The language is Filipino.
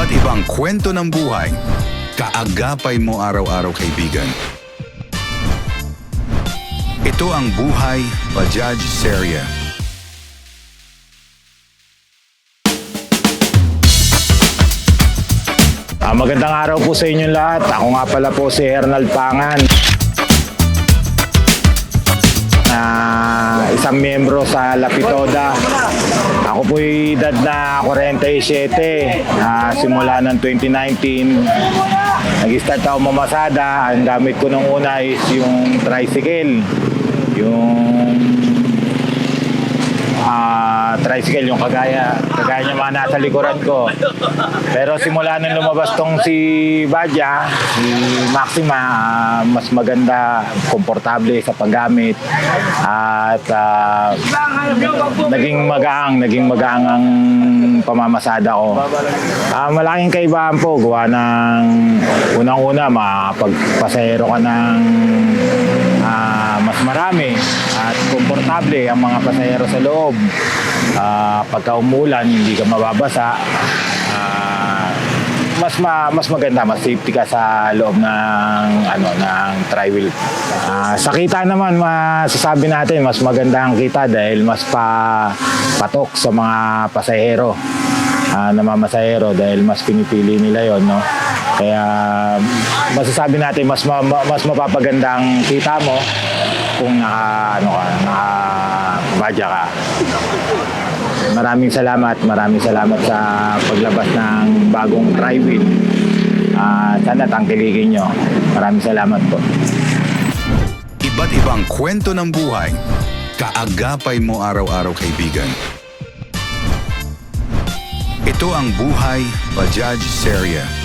Iba't ibang kwento ng buhay. Kaagapay mo araw-araw kaibigan. Ito ang buhay Bajaj Seria. Ah, magandang araw po sa inyong lahat. Ako nga pala po si Hernald Pangan. Ah, isang miyembro sa Lapitoda. Ako po'y edad na 47. Ah, simula ng 2019. Nag-start ako mamasada. Ang gamit ko nung una is yung tricycle. Yung ah, tricycle, yung kagaya, kagaya niya mga nasa likuran ko. Pero simula nung lumabas tong si Badya, si Maxima, ah, mas maganda, komportable sa paggamit. At ah, naging magaang, naging magaang ang pamamasada ko. Ah, malaking kaibahan po, gawa ng unang-una, makapagpasahero ka ng ah, mas marami komportable ang mga pasahero sa loob. Ah, pagka umulan, hindi ka mababasa. Ah, mas ma, mas maganda, mas safety ka sa loob ng ano ng tri-wheel. Ah, sa kita naman masasabi natin mas maganda ang kita dahil mas pa patok sa mga pasahero. Ah, namamasahero dahil mas pinipili nila 'yon, no. Kaya masasabi natin mas ma, ma- mas mapapaganda ang kita mo kung naka ano ka, naka badya ka. Maraming salamat, maraming salamat sa paglabas ng bagong tri-wheel. Ah, sana tangkilikin nyo. Maraming salamat po. Iba't ibang kwento ng buhay. Kaagapay mo araw-araw kaibigan. Ito ang buhay Bajaj Seria.